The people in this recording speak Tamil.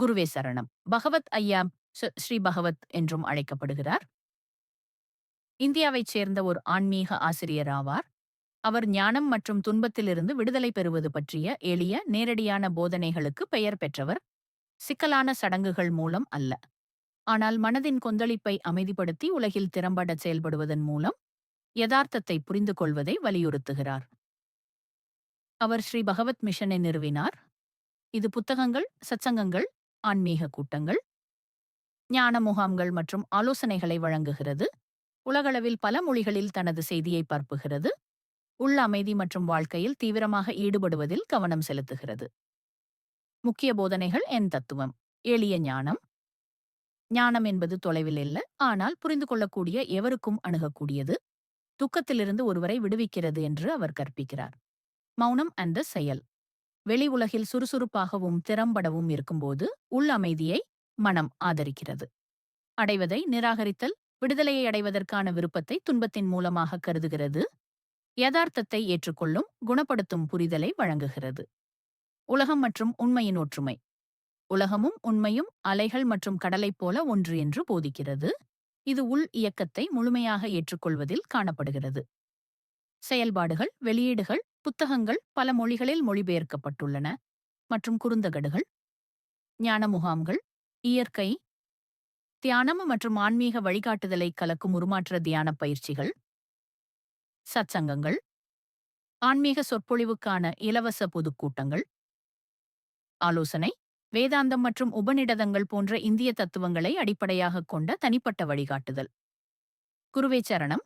குருவே சரணம். பகவத் ஐயா ஸ்ரீ- பகவத் என்றும் அழைக்கப்படுகிறார். இந்தியாவைச் சேர்ந்த ஒரு ஆன்மீக ஆசிரியர் ஆவார். அவர் ஞானம் மற்றும் துன்பத்திலிருந்து விடுதலை பெறுவது பற்றிய எளிய நேரடியான போதனைகளுக்கு பெயர் பெற்றவர். சிக்கலான சடங்குகள் மூலம் அல்ல. ஆனால் மனதின் கொந்தளிப்பை அமைதிப்படுத்தி உலகில் திறம்பட செயல்படுவதன் மூலம் யதார்த்தத்தை புரிந்து கொள்வதை வலியுறுத்துகிறார். அவர் ஸ்ரீ பகவத் மிஷனை நிறுவினார். இது புத்தகங்கள் சச்சங்கங்கள் ஆன்மீக கூட்டங்கள் ஞான முகாம்கள் மற்றும் ஆலோசனைகளை வழங்குகிறது. உலகளவில் பல மொழிகளில் தனது செய்தியை பரப்புகிறது. உள்ள அமைதி மற்றும் வாழ்க்கையில் தீவிரமாக ஈடுபடுவதில் கவனம் செலுத்துகிறது. முக்கிய போதனைகள் என் தத்துவம். எளிய ஞானம். ஞானம் என்பது தொலைவில் இல்லை ஆனால் புரிந்து கொள்ளக்கூடிய எவருக்கும் அணுகக்கூடியது. துக்கத்திலிருந்து ஒருவரை விடுவிக்கிறது என்று அவர் கற்பிக்கிறார். மௌனம் அந்த செயல். வெளி உலகில் சுறுசுறுப்பாகவும் திறம்படவும் இருக்கும்போது உள் அமைதியை மனம் ஆதரிக்கிறது. அடைவதை நிராகரித்தல் விடுதலையை அடைவதற்கான விருப்பத்தை துன்பத்தின் மூலமாக கருதுகிறது. யதார்த்தத்தை ஏற்றுக்கொள்ளும் குணப்படுத்தும் புரிதலை வழங்குகிறது. உலகம் மற்றும் உண்மையின் ஒற்றுமை. உலகமும் உண்மையும் அலைகள் மற்றும் கடலைப் போல ஒன்று என்று போதிக்கிறது. இது உள் இயக்கத்தை முழுமையாக ஏற்றுக்கொள்வதில் காணப்படுகிறது. செயல்பாடுகள் வெளியீடுகள் புத்தகங்கள் பல மொழிகளில் மொழிபெயர்க்கப்பட்டுள்ளன. மற்றும் குறுந்தகடுகள் ஞான முகாம்கள் இயற்கை தியானம் மற்றும் ஆன்மீக வழிகாட்டுதலை கலக்கும் உருமாற்ற தியான பயிற்சிகள் சத்சங்கங்கள் ஆன்மீக சொற்பொழிவுக்கான இலவச பொதுக்கூட்டங்கள் ஆலோசனை வேதாந்தம் மற்றும் உபநிடதங்கள் போன்ற இந்திய தத்துவங்களை அடிப்படையாகக் கொண்ட தனிப்பட்ட வழிகாட்டுதல். குருவே சரணம்.